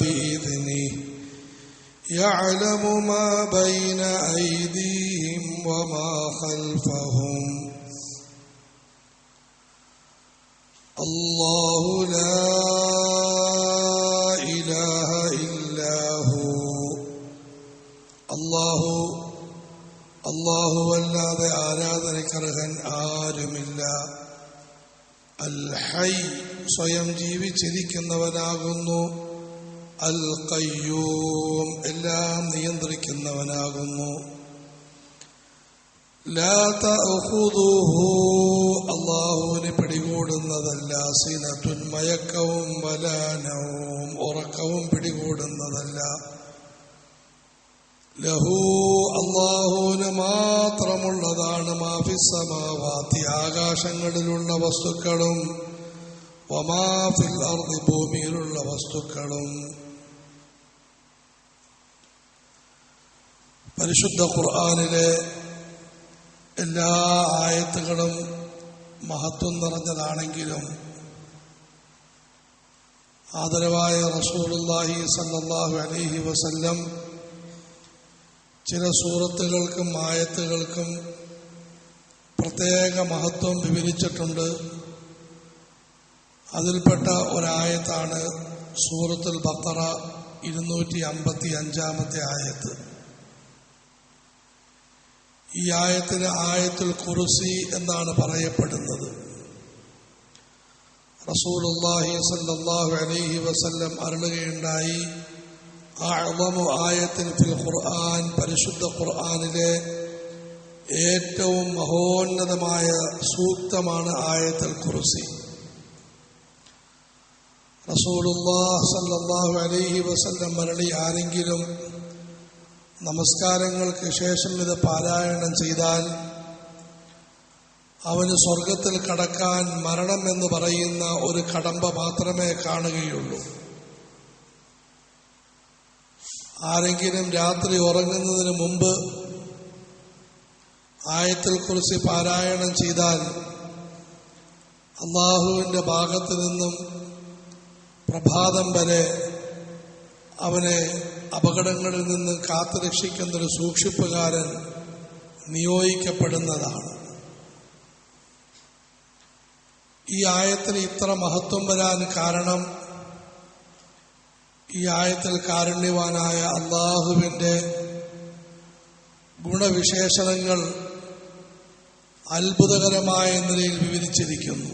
بإذنه يعلم ما بين أيديهم وما خلفهم الله لا إله إلا هو الله അല്ലാതെ ആരാധനക്കർഹൻ ആരുമില്ല അൽ ഹൈ സ്വയം ജീവിച്ചിരിക്കുന്നവനാകുന്നു അൽ കയ്യൂം എല്ലാം നിയന്ത്രിക്കുന്നവനാകുന്നു. അള്ളാഹുവിന് പിടികൂടുന്നതല്ല. സിനത്തുൻ മയക്കവും വലാനവും ഉറക്കവും പിടികൂടുന്നതല്ല. ലഹു അള്ളാഹുവിന് മാത്രമുള്ളതാണ് മാഫിസമാവാത്തി ആകാശങ്ങളിലുള്ള വസ്തുക്കളും വമാഫിൽ അർദി ഭൂമിയിലുള്ള വസ്തുക്കളും. പരിശുദ്ധ ഖുർആാനിലെ എല്ലാ ആയത്തുകളും മഹത്വം നിറഞ്ഞതാണെങ്കിലും ആദരവായ റസൂലുല്ലാഹി സല്ലാഹു അലഹി വസല്ലം ചില സൂറത്തുകൾക്കും ആയത്തുകൾക്കും പ്രത്യേക മഹത്വം വിവരിച്ചിട്ടുണ്ട്. അതിൽപ്പെട്ട ഒരായത്താണ് സൂറത്തുൽ ബക്കറ ഇരുന്നൂറ്റി അമ്പത്തി അഞ്ചാമത്തെ ആയത്ത്. ഈ ആയത്തിന് ആയത്തുൽ കുറുസി എന്നാണ് പറയപ്പെടുന്നത്. റസൂലുല്ലാഹി സല്ലല്ലാഹു അലൈഹി വസല്ലം അരുളുകയുണ്ടായി. അഅ്ളമു ആയത്തിന് ഫിൽ ഖുർആൻ പരിശുദ്ധ ഖുർആനിലെ ഏറ്റവും മഹോന്നതമായ സൂക്തമാണ് ആയത്തുൽ കുറുസി റസൂലുള്ളാഹ് സല്ലല്ലാഹു അലൈഹി വസല്ലം മരളി ആരെങ്കിലും നമസ്കാരങ്ങൾക്ക് ശേഷം ഇത് പാരായണം ചെയ്താൽ അവന് സ്വർഗത്തിൽ കടക്കാൻ മരണം എന്ന് പറയുന്ന ഒരു കടമ്പ മാത്രമേ കാണുകയുള്ളൂ. ആരെങ്കിലും രാത്രി ഉറങ്ങുന്നതിന് മുമ്പ് ആയത്തിൽ കുറിച്ച് പാരായണം ചെയ്താൽ അള്ളാഹുവിന്റെ ഭാഗത്ത് നിന്നും പ്രഭാതം വരെ അവനെ അപകടങ്ങളിൽ നിന്ന് കാത്തുരക്ഷിക്കുന്നൊരു സൂക്ഷിപ്പുകാരൻ നിയോഗിക്കപ്പെടുന്നതാണ്. ഈ ആയത്തിന് ഇത്ര മഹത്വം വരാൻ കാരണം ഈ ആയത്തിൽ കാരുണ്യവാനായ അള്ളാഹുവിന്റെ ഗുണവിശേഷണങ്ങൾ അത്ഭുതകരമായ നിലയിൽ വിവരിച്ചിരിക്കുന്നു.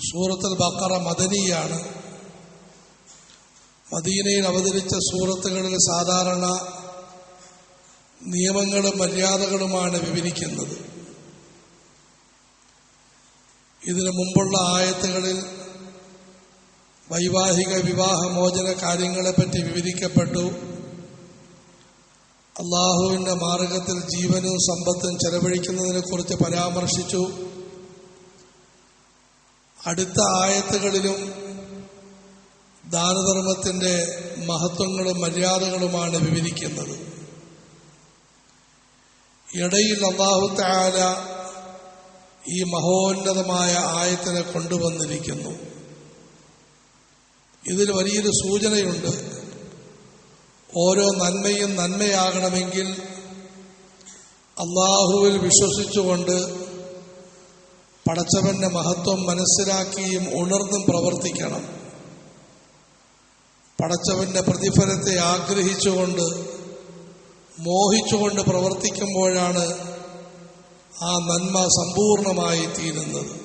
സൂറത്തുൽ ബക്കറ മദനിയാണ് മദീനയിൽ അവതരിച്ച സൂറത്തുകളിൽ സാധാരണ നിയമങ്ങളും മര്യാദകളുമാണ് വിവരിക്കുന്നത്. ഇതിനു മുമ്പുള്ള ആയത്തുകളിൽ വൈവാഹിക വിവാഹമോചന കാര്യങ്ങളെപ്പറ്റി വിവരിക്കപ്പെട്ടു. അള്ളാഹുവിന്റെ മാർഗത്തിൽ ജീവനും സമ്പത്തും ചെലവഴിക്കുന്നതിനെ കുറിച്ച് പരാമർശിച്ചു. അടുത്ത ആയത്തുകളിലും ദാനധർമ്മത്തിന്റെ മഹത്വങ്ങളും മര്യാദകളുമാണ് വിവരിക്കുന്നത്. ഇടയിൽ അള്ളാഹു താല ഈ മഹോന്നതമായ ആയത്തിനെ കൊണ്ടുവന്നിരിക്കുന്നു. ഇതിൽ വലിയൊരു സൂചനയുണ്ട്. ഓരോ നന്മയും നന്മയാകണമെങ്കിൽ അള്ളാഹുവിൽ വിശ്വസിച്ചുകൊണ്ട് പടച്ചവന്റെ മഹത്വം മനസ്സിലാക്കിയും ഉണർന്നും പ്രവർത്തിക്കണം. പടച്ചവന്റെ പ്രതിഫലത്തെ ആഗ്രഹിച്ചുകൊണ്ട് മോഹിച്ചുകൊണ്ട് പ്രവർത്തിക്കുമ്പോഴാണ് ആ നന്മ സമ്പൂർണമായി തീരുന്നത്.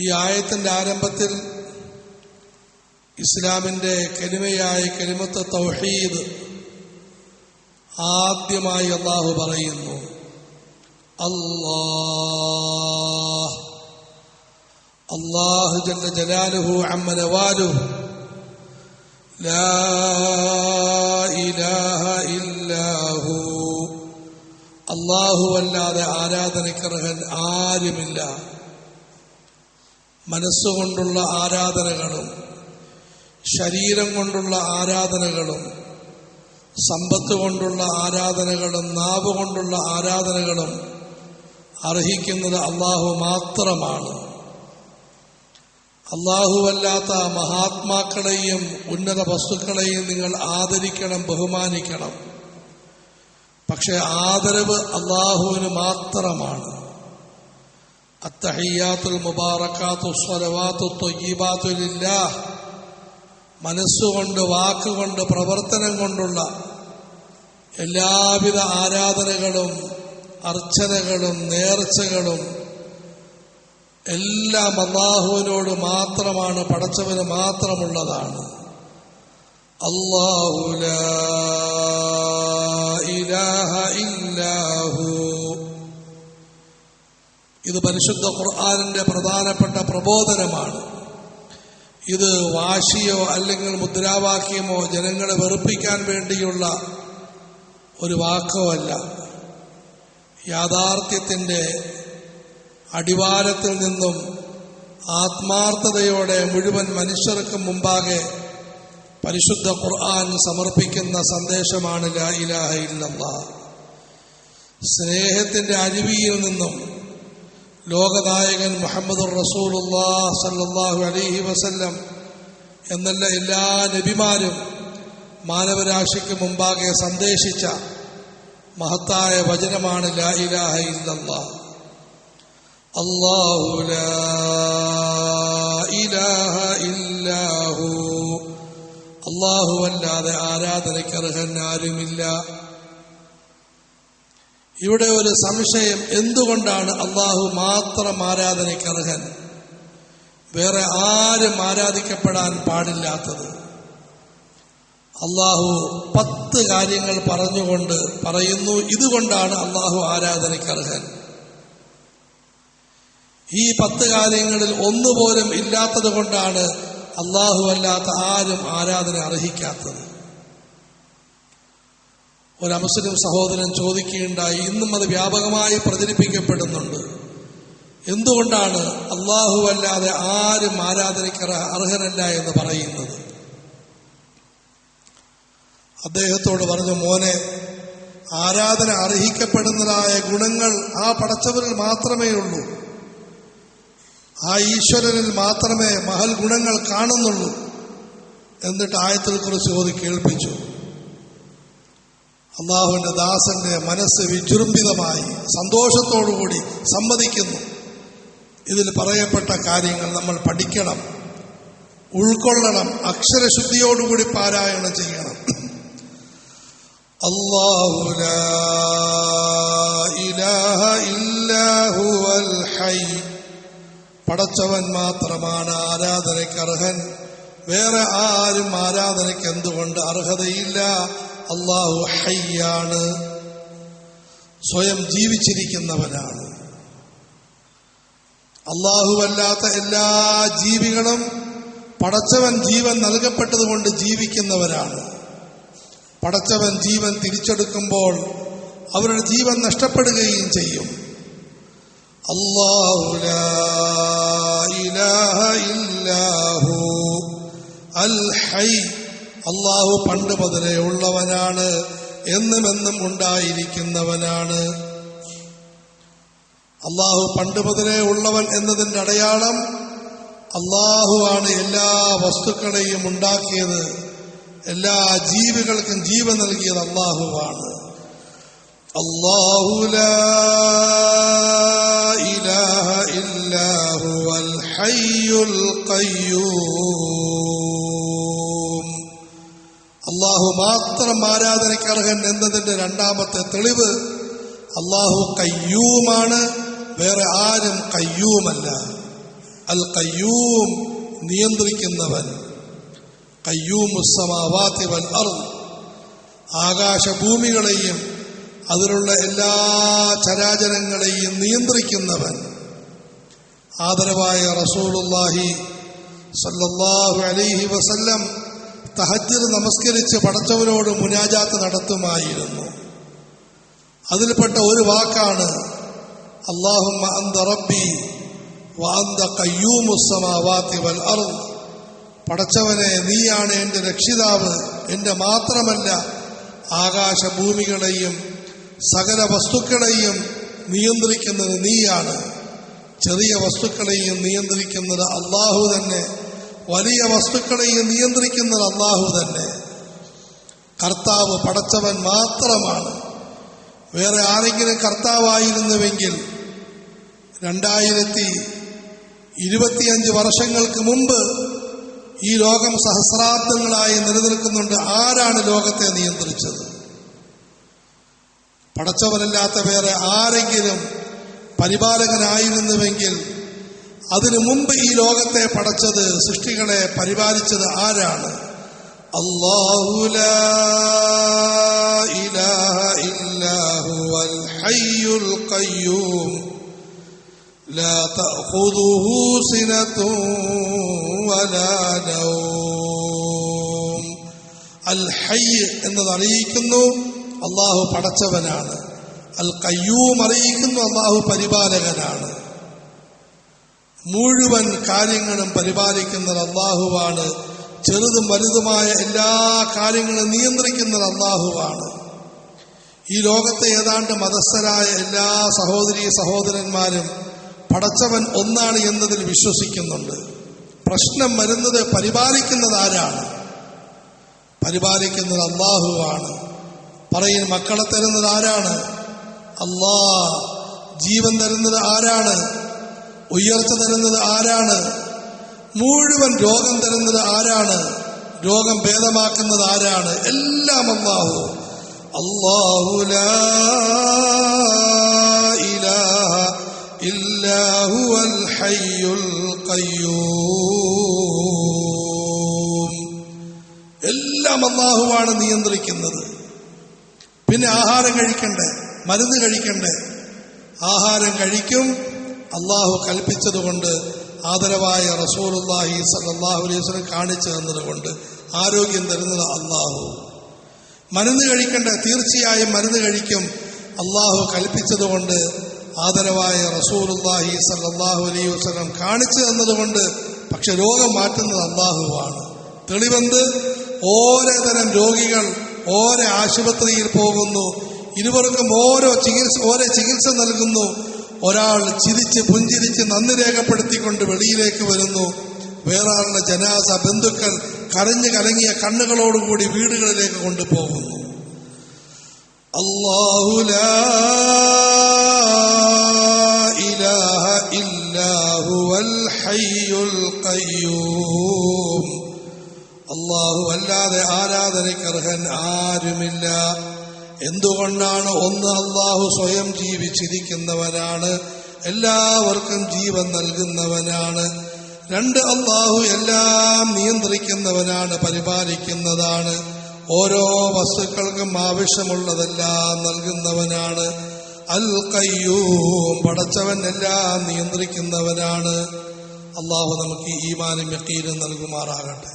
ഈ ആയത്തിന്റെ ആരംഭത്തിൽ ഇസ്ലാമിന്റെ കരിമയായ കരിമത്ത് തൗഹീദ് ആദ്യമായി അള്ളാഹു പറയുന്നു അല്ലാഹ്. الله جل جلاله عم نواله لا إله إلا هو അല്ലാഹുവല്ലാതെ ആരാധനയ്ക്കർഹൻ ആരുമില്ല മനസ്സുകൊണ്ടുള്ള ആരാധനകളും ശരീരം കൊണ്ടുള്ള ആരാധനകളും സമ്പത്ത് കൊണ്ടുള്ള ആരാധനകളും നാവ് കൊണ്ടുള്ള ആരാധനകളും അർഹിക്കുന്നത് അള്ളാഹു മാത്രമാണ് അള്ളാഹുവല്ലാത്ത മഹാത്മാക്കളെയും ഉന്നത വസ്തുക്കളെയും നിങ്ങൾ ആദരിക്കണം ബഹുമാനിക്കണം. പക്ഷെ ആദരവ് അള്ളാഹുവിന് മാത്രമാണ്. അത്തഹയ്യാത്തുൽ മുബാറക്കാത്തു സ്വലവാത്തു തൊയ്യബാത്തുലില്ല മനസ്സുകൊണ്ട് വാക്കുകൊണ്ട് പ്രവർത്തനം കൊണ്ടുള്ള എല്ലാവിധ ആരാധനകളും അർച്ചനകളും നേർച്ചകളും എല്ലാം അള്ളാഹുവിനോട് മാത്രമാണ് പടച്ചവന് മാത്രമുള്ളതാണ്. അള്ളാഹു ഇത് പരിശുദ്ധ ഖുർആാനിന്റെ പ്രധാനപ്പെട്ട പ്രബോധനമാണ്. ഇത് വാശിയോ അല്ലെങ്കിൽ മുദ്രാവാക്യമോ ജനങ്ങളെ വെറുപ്പിക്കാൻ വേണ്ടിയുള്ള ഒരു വാക്കോ അല്ല. യാഥാർത്ഥ്യത്തിന്റെ അടിവാരത്തിൽ നിന്നും ആത്മാർത്ഥതയോടെ മുഴുവൻ മനുഷ്യർക്കും മുമ്പാകെ പരിശുദ്ധ ഖുർആൻ സമർപ്പിക്കുന്ന സന്ദേശമാണ് ലാ ഇലാഹ സ്നേഹത്തിന്റെ അരുവിയിൽ നിന്നും ലോകനായകൻ മുഹമ്മദ് റസൂലുല്ലാ സല്ലാഹു അലൈഹി വസല്ലം എന്നല്ല എല്ലാ നബിമാരും മാനവരാശിക്ക് മുമ്പാകെ സന്ദേശിച്ച മഹത്തായ വചനമാണ് ലാ ഇലാഹ ഇല്ലല്ലാ അല്ലാഹു ലാ ഇലാഹ ഇല്ലാഹു അല്ലാതെ ആരാധനയ്ക്ക് അർഹൻ ആരുമില്ല ഇവിടെ ഒരു സംശയം എന്തുകൊണ്ടാണ് അള്ളാഹു മാത്രം ആരാധനയ്ക്ക് അർഹൻ വേറെ ആരും ആരാധിക്കപ്പെടാൻ പാടില്ലാത്തത്. അള്ളാഹു പത്ത് കാര്യങ്ങൾ പറഞ്ഞുകൊണ്ട് പറയുന്നു ഇതുകൊണ്ടാണ് അള്ളാഹു ആരാധനയ്ക്ക് അർഹൻ ഈ പത്ത് കാര്യങ്ങളിൽ ഒന്നുപോലും ഇല്ലാത്തത് കൊണ്ടാണ് അള്ളാഹു അല്ലാത്ത ആരും ആരാധന അർഹിക്കാത്തത്. ഒരു അമുസ്ലിം സഹോദരൻ ചോദിക്കുകയുണ്ടായി ഇന്നും അത് വ്യാപകമായി പ്രചരിപ്പിക്കപ്പെടുന്നുണ്ട്. എന്തുകൊണ്ടാണ് അള്ളാഹു അല്ലാതെ ആരും ആരാധനയ്ക്ക് അർഹനല്ല എന്ന് പറയുന്നത്? അദ്ദേഹത്തോട് പറഞ്ഞു മോനെ ആരാധന അർഹിക്കപ്പെടുന്നതായ ഗുണങ്ങൾ ആ പടച്ചവരിൽ മാത്രമേ ഉള്ളൂ ആ ഈശ്വരനിൽ മാത്രമേ മഹൽ ഗുണങ്ങൾ കാണുന്നുള്ളൂ എന്നിട്ട് ആയത്തിൽ കുറിച്ച് ഓതി കേൾപ്പിച്ചു. അള്ളാഹുവിന്റെ ദാസന്റെ മനസ്സ് വിജൃംഭിതമായി സന്തോഷത്തോടുകൂടി സമ്മതിക്കുന്നു. ഇതിൽ പറയപ്പെട്ട കാര്യങ്ങൾ നമ്മൾ പഠിക്കണം ഉൾക്കൊള്ളണം അക്ഷരശുദ്ധിയോടുകൂടി പാരായണം ചെയ്യണം. അള്ളാഹു ഇലാഹ ഇല്ലാഹുവൽ പടച്ചവൻ മാത്രമാണ് ആരാധനയ്ക്ക് അർഹൻ. വേറെ ആരും ആരാധനയ്ക്ക് എന്തുകൊണ്ട് അർഹതയില്ല? അള്ളാഹു ഹയ്യാണ്. സ്വയം ജീവിച്ചിരിക്കുന്നവനാണ്. അല്ലാത്ത എല്ലാ ജീവികളും പടച്ചവൻ ജീവൻ നൽകപ്പെട്ടതുകൊണ്ട് ജീവിക്കുന്നവരാണ്. പടച്ചവൻ ജീവൻ തിരിച്ചെടുക്കുമ്പോൾ അവരുടെ ജീവൻ നഷ്ടപ്പെടുകയും ചെയ്യും. അല്ലാഹു ഇലാഹ إلا هو ഹൈ അള്ളാഹു പണ്ട് മുതലേ ഉള്ളവനാണ് എന്നുമെന്നും ഉണ്ടായിരിക്കുന്നവനാണ്. അള്ളാഹു പണ്ട് മുതലേ ഉള്ളവൻ എന്നതിന്റെ അടയാളം അള്ളാഹുവാണ് എല്ലാ വസ്തുക്കളെയും ഉണ്ടാക്കിയത് എല്ലാ ജീവികൾക്കും ജീവൻ നൽകിയത് അള്ളാഹുവാണ് അള്ളാഹുലാ അള്ളാഹു മാത്രം ആരാധനയ്ക്ക് അർഹൻ എന്നതിന്റെ രണ്ടാമത്തെ തെളിവ് അള്ളാഹു കയ്യൂമാണ് വേറെ ആരും കയ്യൂമല്ല. അൽ കയ്യൂം നിയന്ത്രിക്കുന്നവൻ. കയ്യൂമുസമാവാത്തി വൽ ആകാശഭൂമികളെയും അതിലുള്ള എല്ലാ ചരാചരങ്ങളെയും നിയന്ത്രിക്കുന്നവൻ. ആദരവായ റസൂലുല്ലാഹി സല്ലല്ലാഹു അലൈഹി വസല്ലം തഹജ്ജർ നമസ്കരിച്ച് പടച്ചവരോട് മുനാജാത്ത് നടത്തുമായിരുന്നു. അതിൽപ്പെട്ട ഒരു വാക്കാണ് അള്ളാഹുമ്മ അന്ത റബ്ബി വാന്ത കയ്യൂമുസമാവാത്തി വൽ അർദ്. പടച്ചവനെ നീയാണ് എന്റെ രക്ഷിതാവ് എന്റെ മാത്രമല്ല ആകാശഭൂമികളെയും സകല വസ്തുക്കളെയും നിയന്ത്രിക്കുന്നത് നീയാണ്. ചെറിയ വസ്തുക്കളെയും നിയന്ത്രിക്കുന്നത് അള്ളാഹു തന്നെ. വലിയ വസ്തുക്കളെയും നിയന്ത്രിക്കുന്നത് അള്ളാഹു തന്നെ. കർത്താവ് പടച്ചവൻ മാത്രമാണ്. വേറെ ആരെങ്കിലും കർത്താവായിരുന്നുവെങ്കിൽ രണ്ടായിരത്തി ഇരുപത്തിയഞ്ച് വർഷങ്ങൾക്ക് മുമ്പ് ഈ ലോകം സഹസ്രാബ്ദങ്ങളായി നിലനിൽക്കുന്നുണ്ട്. ആരാണ് ലോകത്തെ നിയന്ത്രിച്ചത്? പടച്ചവനല്ലാത്ത വേറെ ആരെങ്കിലും പരിപാലകനായിരുന്നുവെങ്കിൽ അതിനു മുമ്പ് ഈ ലോകത്തെ പടച്ചത് സൃഷ്ടികളെ പരിപാലിച്ചത് ആരാണ് അല്ലാഹു ലാ ഇലാഹ ഇല്ലാ ഹുവൽ ഹയ്യുൽ ഖയ്യൂം لا تأخذه سنة ولا نوم അൽ ഹയ്യ് എന്നത് അറിയിക്കുന്നു അള്ളാഹു പടച്ചവനാണ് അൽ കയ്യൂം അറിയിക്കുന്നു അള്ളാഹു പരിപാലകനാണ്. മുഴുവൻ കാര്യങ്ങളും പരിപാലിക്കുന്ന അള്ളാഹുവാണ് ചെറുതും വലുതുമായ എല്ലാ കാര്യങ്ങളും നിയന്ത്രിക്കുന്ന അള്ളാഹുവാണ് ഈ ലോകത്തെ ഏതാണ്ട് മതസ്ഥരായ എല്ലാ സഹോദരി സഹോദരന്മാരും പടച്ചവൻ ഒന്നാണ് എന്നതിൽ വിശ്വസിക്കുന്നുണ്ട്. പ്രശ്നം വരുന്നത് പരിപാലിക്കുന്നത് ആരാണ്? പരിപാലിക്കുന്നത് അള്ളാഹുവാണ് പറയും മക്കളെ തരുന്നത് ആരാണ്? അള്ളാ ജീവൻ തരുന്നത് ആരാണ്? ഉയർച്ച തരുന്നത് ആരാണ്? മുഴുവൻ രോഗം തരുന്നത് ആരാണ്? രോഗം ഭേദമാക്കുന്നത് ആരാണ്? എല്ലാം അള്ളാഹു. അള്ളാഹു എല്ലാം അള്ളാഹുവാണ് നിയന്ത്രിക്കുന്നത്. പിന്നെ ആഹാരം കഴിക്കണ്ടേ? മരുന്ന് കഴിക്കണ്ടേ? ആഹാരം കഴിക്കും. അള്ളാഹു കൽപ്പിച്ചതുകൊണ്ട് ആദരവായ റസൂലുല്ലാഹി സല്ലാഹു അലൈഹി വസല്ലം കാണിച്ചു തന്നതുകൊണ്ട് ആരോഗ്യം തരുന്നത് അള്ളാഹു. മരുന്ന് കഴിക്കണ്ട തീർച്ചയായും മരുന്ന് കഴിക്കും. അള്ളാഹു കൽപ്പിച്ചതുകൊണ്ട് ആദരവായ റസൂലുല്ലാഹി സല്ലാഹു അലൈഹി വസ്ലം കാണിച്ചു തന്നതുകൊണ്ട് പക്ഷെ രോഗം മാറ്റുന്നത് അള്ളാഹുവാണ്. തെളിവെന്ത്? ഓരോ തരം രോഗികൾ ഓരോ ആശുപത്രിയിൽ പോകുന്നു. ഇരുവർക്കും ഓരോ ചികിത്സ ഓരോ ചികിത്സ നൽകുന്നു. ഒരാൾ ചിരിച്ച് പുഞ്ചിരിച്ച് നന്ദി രേഖപ്പെടുത്തിക്കൊണ്ട് വെളിയിലേക്ക് വരുന്നു. വേറാളുടെ ജനാസ ബന്ധുക്കൾ കരഞ്ഞു കലങ്ങിയ കണ്ണുകളോടുകൂടി വീടുകളിലേക്ക് കൊണ്ടുപോകുന്നു. അള്ളാഹു അല്ലാതെ ആരാധനയ്ക്ക് അർഹൻ ആരുമില്ല. എന്തുകൊണ്ടാണ് ഒന്ന് അള്ളാഹു സ്വയം ജീവിച്ചിരിക്കുന്നവനാണ് എല്ലാവർക്കും ജീവൻ നൽകുന്നവനാണ് രണ്ട് അള്ളാഹു എല്ലാം നിയന്ത്രിക്കുന്നവനാണ് പരിപാലിക്കുന്നതാണ് ഓരോ വസ്തുക്കൾക്കും ആവശ്യമുള്ളതെല്ലാം നൽകുന്നവനാണ് അൽ കയ്യൂം പടച്ചവൻ എല്ലാം നിയന്ത്രിക്കുന്നവനാണ്. അള്ളാഹു നമുക്ക് ഈമാനും യക്കീനും നൽകുമാറാകട്ടെ.